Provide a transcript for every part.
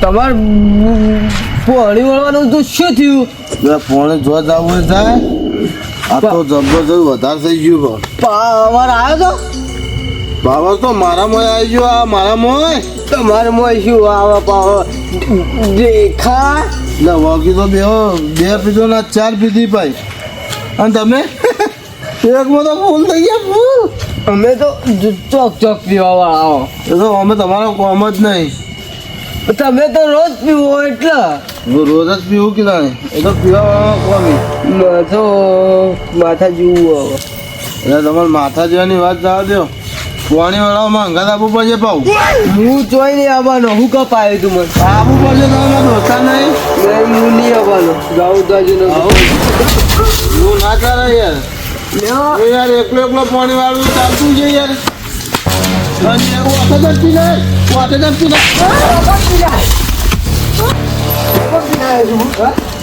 તમારે પાણી વળવાનું તો શું થયું? બે ફોને જો જવું હોય જાય આ તો જબરજસ્ત વધારે થઈ ગયું પણ પાવર આવ્યો બાબા તો મારા મોય આવી ગયો. આ મારા મોય તો તમારે મોય શું આવે પાવર દેખા? ના વાગી તો બે બે પીધો ના ચાર પીધી ભાઈ. અને તમે? એકમાં તો ફૂલ થઈ ગયા ફૂલ. અમે તો ચોક ચોક પીવા વાળા આવો એ તો અમે તમારો કોમ જ નહીં. તમે તો રોજ પીવો એટલે. હું રોજ જ પીવું કે ના? એ તો પીવા કોમી મેં તો માથા જેવું હવે એટલે તમારે માથા જેવાની વાત જવા દો પાણી વાળામાં અંગાત આપવું પડશે પાઉ. હું જોઈ નહીં આવવાનો. હું કપાયું તું મને. આપવું પડશે તમારા દોસ્તા નહીં. નહીં હું નહીં આવવાનો. જાઉં તો હજુ નથી એવું ના કરે યાર. યાર એકલો એકલો પાણી વાળું ચાલતું છે યાર. અને એવું વખત જ પી જાય વખત જ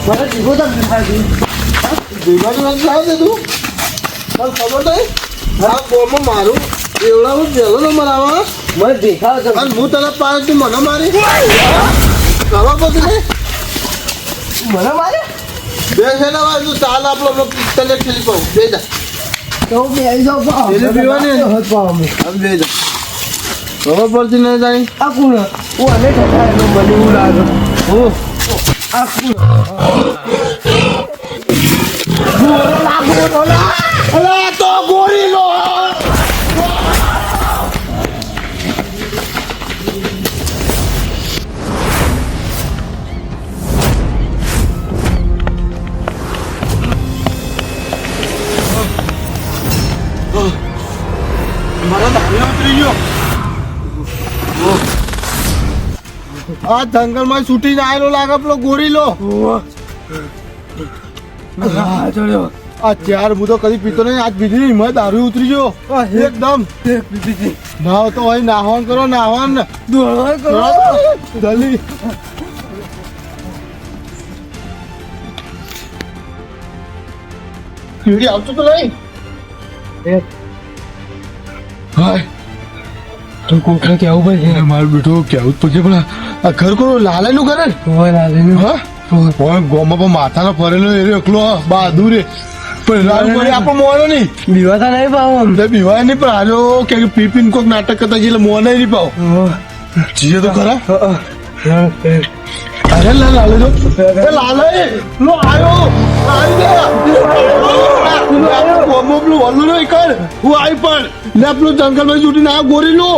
મને જીવો તો દેખાય ભીમાનું નામ લાવ દે તું મને ખબર નહીં આ મારું એવડાવું પહેલો નંબર આવે. મને દેખાવ અને હું તને પાર તું મને મારી ખબર નહીં મને મારે બે છે ને ભાઈ તું ચાલ આપણો એક ખેલી પાઉં બે જા તો બે જાઉં. પેલી પીવાની? હવે બે જા ખબર પડતી નહીં તારી આ કોણ હું અને ઠઠાય મને એવું લાગે. હું. આ કોણ. અલા તો ગોળી આ જંગલમાં છૂટીને આવેલો લાગે પેલો ગોરીલો. આ ચાર હું તો કદી પીતો નહીં આજ બીજી નહીં મેં દારૂ ઉતરી ગયો. એકદમ. નાવ તો હોય નાહવાન કરો નાહવાન ને. કરો. જલ્દી આવતો તો નહીં? હાય. તું કોકને કેવું પડશે મારું બેટું કેવું જ પડશે પણ આ ઘર કોનું લાલે નું કરે હોય લાગે હા? પણ ગોમાં પણ માથાનો ફરેલો એ એકલો બહાદુર રે પણ લાલ પડે આપણો મોનો નહીં. બીવાતા નહીં પાવ એટલે બીવાય નહીં પણ આજો કે પીપીન કોક નાટક કરતા એટલે મોને નહીં પાવ. જીએ તો ખરા? અરે લા લાલે જો. એ લાલે લો આયો. ગયા કોમો પેલું વલ્લુ નો કર. હું આવી પણ. ને પેલું જંગલમાં છૂટીને આ ગોરી લો.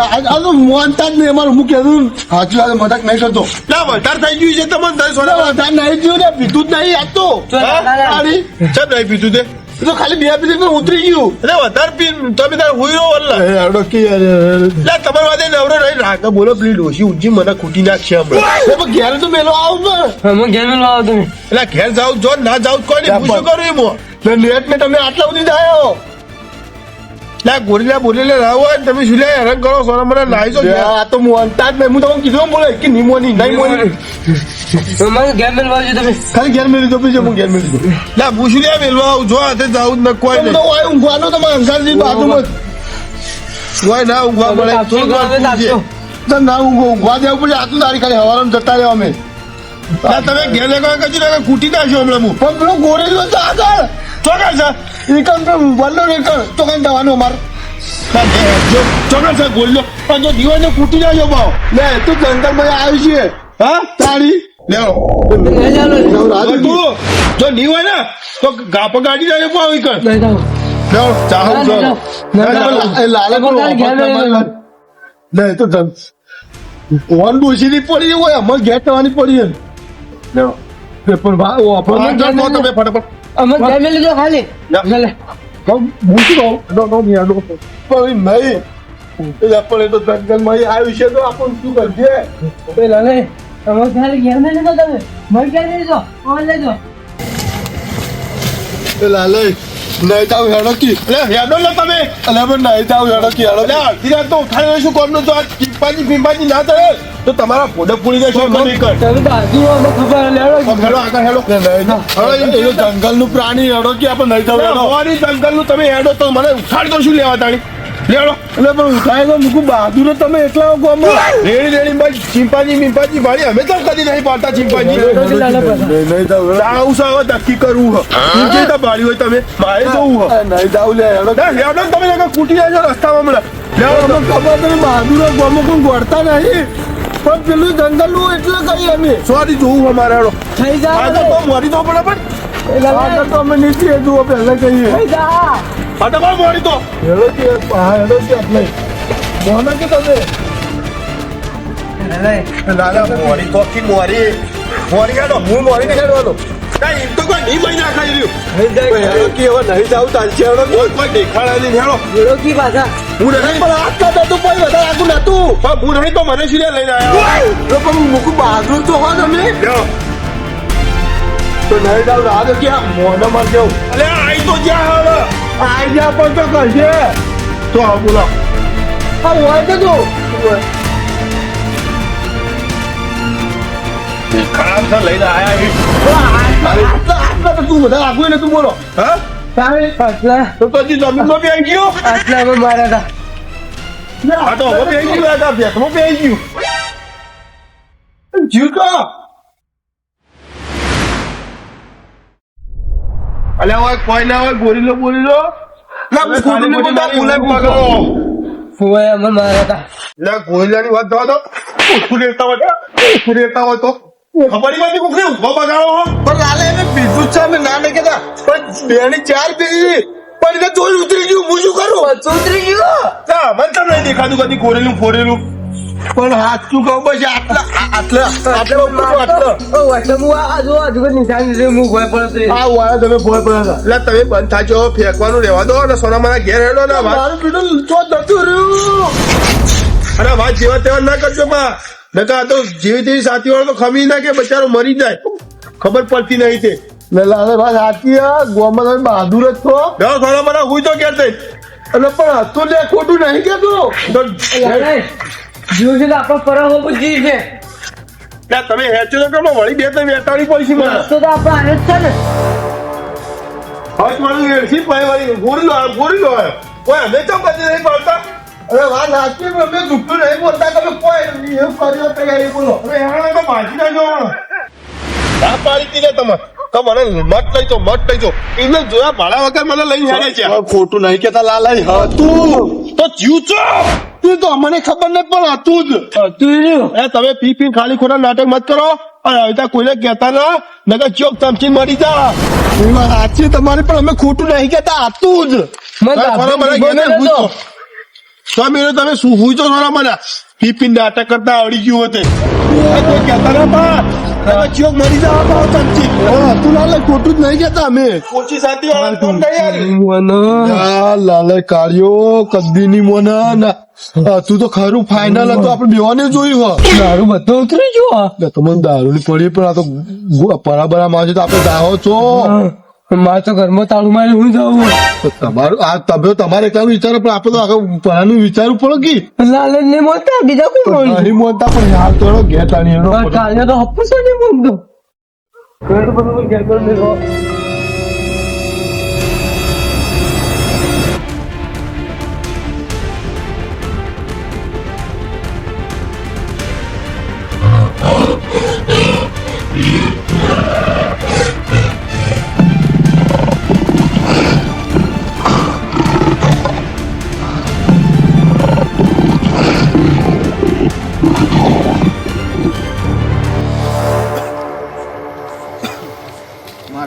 આ તો મોનતા જ નહીં અમારું. હું કહેતું સાચું વાત મજાક નહીં કરતો. ના વધારે થઈ ગયું છે તમને વધારે નહીં થયું ને પીધું જ નહીં આતો તો. ચમ નહીં પીધું તે? તો ખાલી બે પીધી ઉતરી ગયું. એટલે વધારે પી તમે તારે હુઈ વલ્લા. એ કે યાર એટલે તમારા વાદે નવરો રહી રાખ બોલો પેલી ડોસી ઊંચી મને ખૂટી નાખશે હમણાં. ઘેર તો મેલો આવ ને ઘેર મેલો આવ તમે. એટલે ઘેર જાવ જો ના જાવ કોઈ નહીં પૂછું કરું એમ. નેટ ને તમે આટલા સુધી જ આ ગોરીલા બોલેલા ના હોય તમે શું લે હેરાન કરો સોના મને લાવી જો આ તો મોનતા જ નહીં હું તમને કીધું બોલે કે નહીં મોની નહીં મોની. મને. કેમ લાવજો તમે. ખાલી ઘેર મેળી દો પછી હું ઘેર મેળી દઉં. એટલે હું શું લે મેલવા આવું? જો હાથે જાવ ન કોઈ નહીં. તો હોય ઊંઘવાનો તમારે અંગારજી બાજુમાં. જ. કોઈ ના ઊંઘવા મળે? તો ના ઊંઘો ઊંઘવા દેવું પડે આટલું તારી ખાલી હવારમાં જતા રહ્યો અમે. તમે ઘેર લેવા કશું ને ખૂટી નાખ્યો હમણાં હું. પણ પેલો ગોરેલો તો આગળ. ચોકર છે. કણ તો વલ્લો ને કણ તો કઈ જવાનું અમારે ચોકર છે ગોલ્યો પણ જો દીવાને ખૂટી નાખ્યો ભાવ લે તું જંગલમાં આવી છે. હા? તાળી લેવો જો ની હોય ને તો ગાપ ગાડી જાય પાવ કર લે તો ઓન ડોસીની પડી હોય અમારે ઘેર થવાની પડી હોય. લેવો પણ આપણને તમે ફટાફટ. અમે કેમ લીધો ખાલી. લે તો શું કોમનું? તો આ ટીપાજી પીપાજી ના કરે તો તમારા ફોટો પૂરી જશે ખબર લેવડો નું આગળ પ્રાણી હેડો કે આપણે નહીં થવું? જંગલનું તમે હેડો તો મને ઉઠાડી શું લેવા તાણી? લેડો એટલે પણ ઉઠાય તો મૂકું બહાદુર તમે એટલા ગોમાં રેડી રેડી ભાઈ ચિંપાજી મિંપાજી ભાઈ અમે તો કદી નહીં પાડતા ચિંપાજી. નહીં જાવ આવું છે નક્કી કરવું હું. જે તો હોય તમે મારે જવું હ નહીં જાવ લે હેડો. તમે કૂટી જાય રસ્તામાં હમણાં ખબર તમે બહાદુર ગોમાં કોઈ ગોળતા નહીં. પણ પેલું જંગલનું એટલે કઈ અમે. સોરી જોવું અમારે હેડો. થઈ જાય તો મરી તો પડે પણ. એટલે તો અમે નીચે જુઓ પહેલા કહીએ. થઈ જા. બહુ મોડી તો. હેડો કે હેડો કે આપણે. મોના કે તમે? લાલા મોડી તો કી મોરી મોરી હેડો હું મોરી ને હેડવાનો ના એમ તો કોઈ નહીં મહિના ખાઈ રહ્યું હેડો કે હવે નહીં જાવ ચાલશે હેડો કોઈ કોઈ દેખાડા નહીં હેડો કી પાછા હું નહીં પણ આટલા નતું પણ વધારે આગું નતું પણ નહીં તો મને સિરિયલ લઈને આવ્યો પણ મૂકું બહાદુર તો હો તમે તો નહીં જાવ રાહ કે મોના માં જાવ અલે આઈ તો જ્યાં હવે આઈ જા પણ તો કરશે તો હા હોય તો ખરાબ એ. જીવ હોય કોઈ ના હોય ગોરીલો હવે ખાલી ગોરીલો બધા બોલે માર્યા હતા ના ગોરીલાની વાત થવા દો હોય તો ખબર નથી કુકરી ઊભો બગાડો હો. પણ લાલે એને પીધું છે અમે ના નહીં કહેતા પણ બે ની ચાર પીધી. પણ એને જોઈ ઉતરી ગયું હું શું કરું? ચોતરી ગયો? તા મને તમને દેખાતું કદી ગોરેલું ફોરેલું. પણ હાથ શું કહું બસ આટલા આટલા આટલા ઉપર આટલા. ઓ વાટલા હું આ જો આજુ નિશાન છે હું ભય પડતો આ વાળા તમે ભોય પડે એટલે તમે બંધ થાજો ફેંકવાનું રહેવા દો અને સોના મારા ઘેર હેડો ને વાત મારું તો રહ્યું. અરે વાત જેવા તેવા ના કરજો બા. નકા તો જેવી તેવી સાથી વાળો તો ખમી ના કે બચારો મરી જાય. ખબર પડતી નહીં તે. લાલે ભાઈ સાચી ગોમાં તમે બહાદુર જ છો. જાઓ બધા હું તો કેતે અને પણ હતું લે ખોટું નહીં કેતું. તો જીવ છે આપણો પરમ હોવું જીવ છે. તમે હેચો તો કેમ વળી બે ત્રણ બેતાળી પડી મને. તો આપણે આને જ છે ને. હવે મારું હેડસી પાઈ વાળી. ગોરીલો લો ગોરીલો લો કોઈ અમે તો બધી નહીં પાડતા. અરે વાત સાચી પણ અમે દુઃખતું નહીં બોલતા તમે કોઈ એવું કર્યો તો યાર એ બોલો. હવે હેડો તો ભાજી નાખજો આ પાડી દીધે તમે. તો મને મત લઈ જો મત લઈ જો એમને જોયા ભાડા વગર મને લઈને હેડે છે. ખોટું નહીં કેતા લાલાઈ હતું તો. જીવ છો? તે તો મને ખબર નહીં પણ હતું જ. હતું એ તમે પી પી ખાલી ખોટા નાટક મત કરો. અને હવે ત્યાં કોઈને કહેતા ના નગર ચોક ચમચી મરી જા. સાચી તમારે પણ અમે ખોટું નહીં કેતા હતું જ. મને તો. સ્વામી તમે શું હુઈ તો સોના મને પી પી નાટક કરતા આવડી ગયું હોતે કોઈ કહેતા ના પા. ચોક મરી જા પાવ ચમચી. હા, હતું લાલે ખોટું જ નહીં કેતા અમે. ઓછી સાથી વાળા કોણ નહીં યાર મને. લાલે કાર્યો કદી ની મોને. ના તું તો ખરું ફાઇનલ હતું આપણે બેવાને જોયું હો દારૂ બધો ઉતરી ગયો. તમને દારૂ ની પડી પણ આ તો પરાબરા માં છે તો આપણે દાહો છો. મારે તો ઘરમાં તાળું મારી હું જાઉં તમારું આ તમે તમારે એકલાનું વિચારો પણ આપણે તો આખા પરાનું વિચારવું પડે કે? લાલન ને મોટા બીજા કોણ નહીં મોનતા પણ હાલ તો એનો ઘેર તાણી એનો કાલે તો હપ્પુ છે ને બોલતો ઘરે તો બધું ઘેર કરી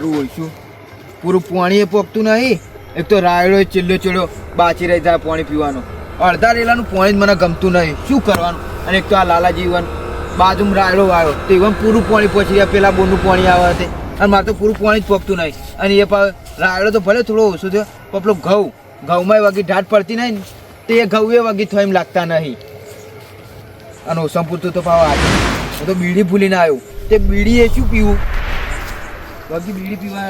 મારું ઓળશું પૂરું પાણી પોકતું નહીં, એક તો રાયડો, ચીલ્લો ચીડો બાચી રહી જાય પાણી પીવાનું. અડધા રેલાનું પાણી જ મને ગમતું નહીં. શું કરવાનું? અને એક તો આ લાલાજી જીવન, બાજુમાં રાયડો આવ્યો તે વન પૂરું પાણી પહોંચી ગયા, પેલા બોરનું પાણી આવે તે. અને મારે તો પૂરું પાણી જ પોકતું નહીં. અને એ રાયડો તો ભલે થોડો ઓછો થયો પણ પેલો ઘઉં, ઘઉંમાં વગી ઢાટ પડતી નહીં તે ઘઉં એ વગી થયો એમ લાગતા નહીં. અને ઓસમ તો ભાવ હું તો બીડી ભૂલીને આવ્યો. તે બીડી એ શું પીવું? બાકી બીડી પીવા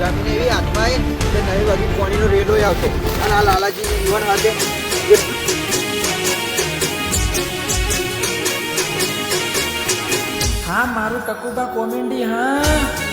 જમીન એવી હાથમાં આવી કે નવી બાકી પાણીનો રેલો આવતો. અને આ લાલાજી જીવન હાથે હા મારું ટકુબા કોમેડી હા.